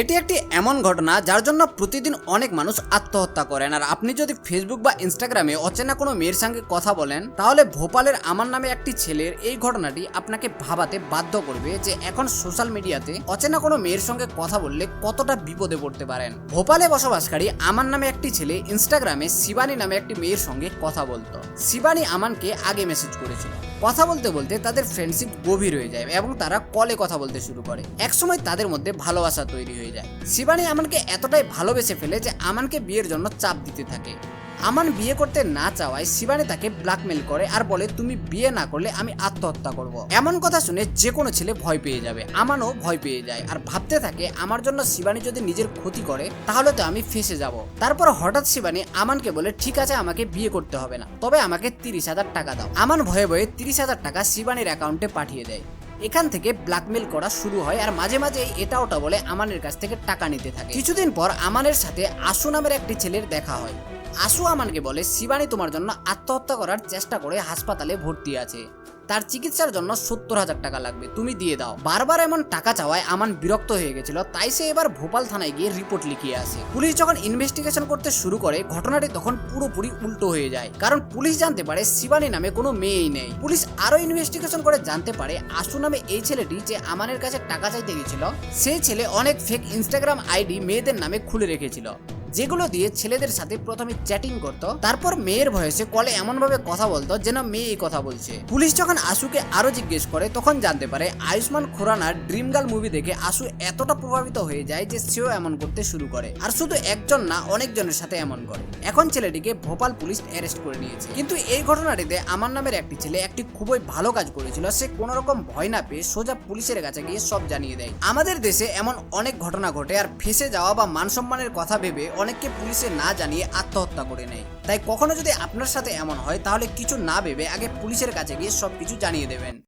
এটি একটি এমন ঘটনা যার জন্য প্রতিদিন অনেক মানুষ আত্মহত্যা করেন। আর আপনি যদি ফেসবুক বা ইনস্টাগ্রামে অচেনা কোনো মেয়ের সঙ্গে কথা বলেন, তাহলে ভোপালের আমার নামে একটি ছেলের এই ঘটনাটি আপনাকে ভাবাতে বাধ্য করবে যে এখন সোশ্যাল মিডিয়াতে অচেনা কোনো মেয়ের সঙ্গে কথা বললে কতটা বিপদে পড়তে পারেন। ভোপালে বসবাসকারী আমার নামে একটি ছেলে ইনস্টাগ্রামে শিবানী নামে একটি মেয়ের সঙ্গে কথা বলতো। শিবানী আমানকে আগে মেসেজ করেছিল। কথা বলতে বলতে তাদের ফ্রেন্ডশিপ গভীর হয়ে যায় এবং তারা কলে কথা বলতে শুরু করে। একসময় তাদের মধ্যে ভালোবাসা তৈরি হয়ে যায়। শিবানী আমানকে এতটাই ভালোবেসে ফেলে যে আমানকে বিয়ের জন্য চাপ দিতে থাকে। আমান বিয়ে করতে না চাওয়ায় শিবানী তাকে ব্ল্যাকমেল করে আর বলে, তুমি বিয়ে না করলে আমি আত্মহত্যা করব। এমন কথা শুনে যে কোনো ছেলে ভয় পেয়ে যাবে। আমানও ভয় পেয়ে যায় আর ভাবতে থাকে, আমার জন্য শিবানী যদি নিজের ক্ষতি করে, তাহলে তো আমি ফেসে যাব। তারপর হঠাৎ শিবানী আমানকে বলে, ঠিক আছে, আমাকে বিয়ে করতে হবে না। তবে আমাকে তিরিশ হাজার টাকা দাও। আমান ভয়ে ভয়ে তিরিশ হাজার টাকা শিবানীর অ্যাকাউন্টে পাঠিয়ে দেয়। এখান থেকে ব্ল্যাকমেল করা শুরু হয় আর মাঝে মাঝে এটা ওটা বলে আমানের কাছ থেকে টাকা নিতে থাকে। কিছুদিন পর আমানের সাথে আশু নামের একটি ছেলের দেখা হয়। আশু আমানকে বলে, শিবানী, তোমার জন্য আত্মহত্যা করার চেষ্টা করে হাসপাতালে ভর্তি আছে। তার চিকিৎসার জন্য সত্তর হাজার টাকা লাগবে। তুমি দিয়ে দাও। বারবার এমন টাকা চাওয়ায় আমান বিরক্ত হয়ে গেছিল, তাই সে এবার ভোপাল থানায় গিয়ে রিপোর্ট লিখিয়ে আসে। পুলিশ যখন ইনভেস্টিগেশন করতে শুরু করে, ঘটনাটি তখন পুরোপুরি উল্টো হয়ে যায়। কারণ পুলিশ জানতে পারে শিবানী নামে কোনো মেয়েই নেই। পুলিশ আরও ইনভেস্টিগেশন করে জানতে পারে, আশু নামে এই ছেলেটি যে আমানের কাছে টাকা চাইতে গেছিল, সেই ছেলে অনেক ফেক ইনস্টাগ্রাম আইডি মেয়েদের নামে খুলে রেখেছিল। যেগুলো দিয়ে ছেলেদের সাথে প্রথমে চ্যাটিং করত, তারপর মেয়ের ভয়েসে কলে এমন ভাবে কথা বলতো যেন মেয়ে এই কথা বলছে। পুলিশ যখন আশুকে আরও জিজ্ঞেস করে, তখন জানতে পারে আয়ুষ্মান খুরানার ড্রিম গার্ল মুভি দেখে আশু এতটা প্রভাবিত হয়ে যায় যে সেও এমন করতে শুরু করে। আর শুধু একজন না, অনেকজনের সাথে এমন করে। এখন ছেলেটিকে ভোপাল পুলিশ অ্যারেস্ট করে নিয়েছে। কিন্তু এই ঘটনাটিতে আমার নামের একটি ছেলে একটি খুবই ভালো কাজ করেছিল, সে কোনো রকম ভয় না পেয়ে সোজা পুলিশের কাছে গিয়ে সব জানিয়ে দেয়। আমাদের দেশে এমন অনেক ঘটনা ঘটে, আর ফেসে যাওয়া বা মান সম্মানের কথা ভেবে অনেককে পুলিশে না জানিয়ে আত্মহত্যা করে নেয়। তাই কখনো যদি আপনার সাথে এমন হয়, তাহলে কিছু না ভেবে আগে পুলিশের কাছে গিয়ে সব কিছু জানিয়ে দেবেন।